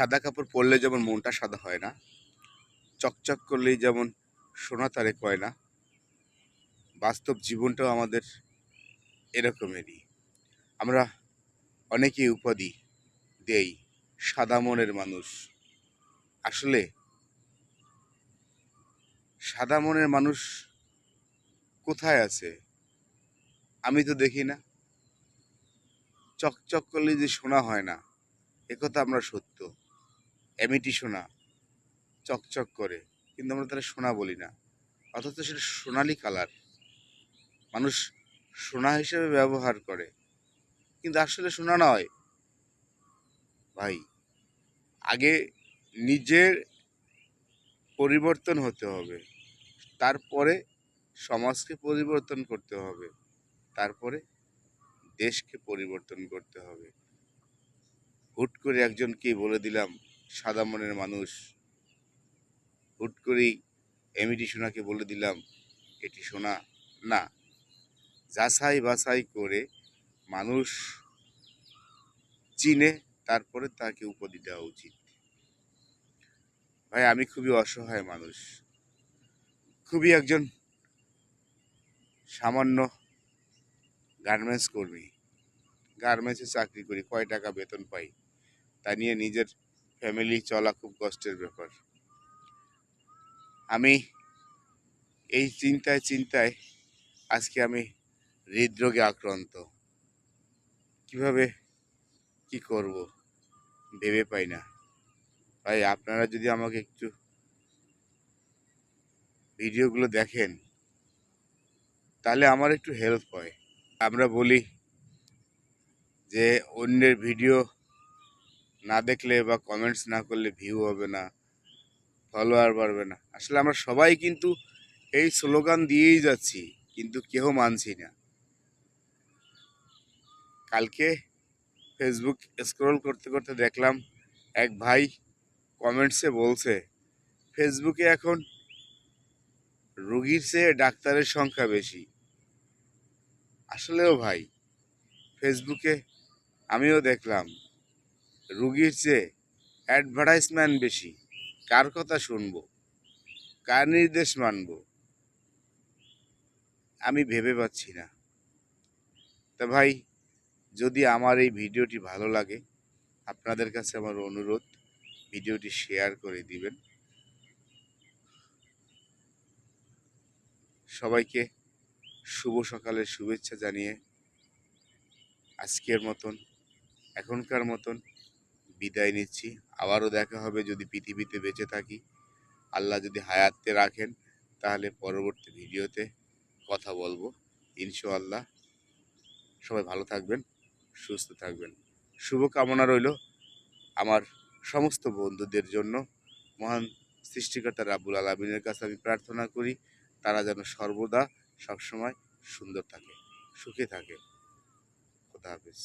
সাদা কাপড় পরলে যেমন মনটা সাদা হয় না, চকচক করলেই যেমন সোনা তারে কয় না, বাস্তব জীবনটাও আমাদের এরকমেরই। আমরা অনেকেই উপাধি দেই সাদা মনের মানুষ। আসলে সাদা মনের মানুষ কোথায় আছে? আমি তো দেখি না। চকচক করলে যে শোনা হয় না একথা আমরা সত্য। এমিটি সোনা, চকচক করে, কিন্তু আমরা তারা সোনা বলি না। অথচ সেটা সোনালি কালার মানুষ সোনা হিসেবে ব্যবহার করে। কিন্তু আসলে সোনা নয়। ভাই, আগে নিজের পরিবর্তন হতে হবে। তারপরে সমাজকে পরিবর্তন করতে হবে। তারপরে দেশকে পরিবর্তন করতে হবে। হুট করে একজনকেই বলে দিলাম সাদা মনের মানুষ। হুট করেই এমিটি সোনাকে বলে দিলাম, এটি সোনা না। যাচাই বাছাই করে মানুষ চিনে, তারপরে তাকে উপাধি দেওয়া উচিত। ভাই, আমি খুবই অসহায় মানুষ। খুবই একজন সামান্য গার্মেন্টস কর্মী। গার্মেন্টসে চাকরি করি, কয় টাকা বেতন পাই? তা নিয়ে নিজের ফ্যামিলি চলা খুব কষ্টের ব্যাপার। আমি এই চিন্তায় চিন্তায় আজকে আমি হৃদরোগে আক্রান্ত। কীভাবে কি করব ভেবে পাই না। তাই আপনারা যদি আমাকে একটু ভিডিওগুলো দেখেন, তাহলে আমার একটু হেল্প হয়। আমরা বলি যে অন্যের ভিডিও না দেখলে বা কমেন্টস না করলে ভিউ হবে না ফলোয়ার বাড়বে না। আসলে আমরা সবাই কিন্তু এই স্লোগান দিয়েই যাচ্ছি, কিন্তু কেউ মানছি না। কালকে ফেসবুক স্ক্রল করতে করতে দেখলাম এক ভাই কমেন্টসে বলছে ফেসবুকে এখন রুগীর চেয়ে ডাক্তারের সংখ্যা বেশি। আসলেও ভাই ফেসবুকে আমিও দেখলাম রুগীর চেয়ে অ্যাডভার্টাইজমেন্ট বেশি, কার কথা শুনব? কার নির্দেশ মানব? আমি ভেবে পাচ্ছি না। তা ভাই, যদি আমার এই ভিডিওটি ভালো লাগে, আপনাদের কাছে আমার অনুরোধ, ভিডিওটি শেয়ার করে দিবেন। সবাইকে শুভ সকালের শুভেচ্ছা জানিয়ে আজকের মতন, এখনকার মতন বিদায় নিচ্ছি। আবারও দেখা হবে যদি পৃথিবীতে বেঁচে থাকি। আল্লাহ যদি হায়াতে রাখেন, তাহলে পরবর্তী ভিডিওতে কথা বলব। ইনশাআল্লাহ। সবাই ভালো থাকবেন, সুস্থ থাকবেন। শুভ কামনা রইল আমার সমস্ত বন্ধুদের জন্য। মহান সৃষ্টিকর্তা রাবুল আলমিনের কাছে আমি প্রার্থনা করি, তারা যেন সর্বদা সবসময় সুন্দর থাকে, সুখে থাকে। খোদা হাফিজ।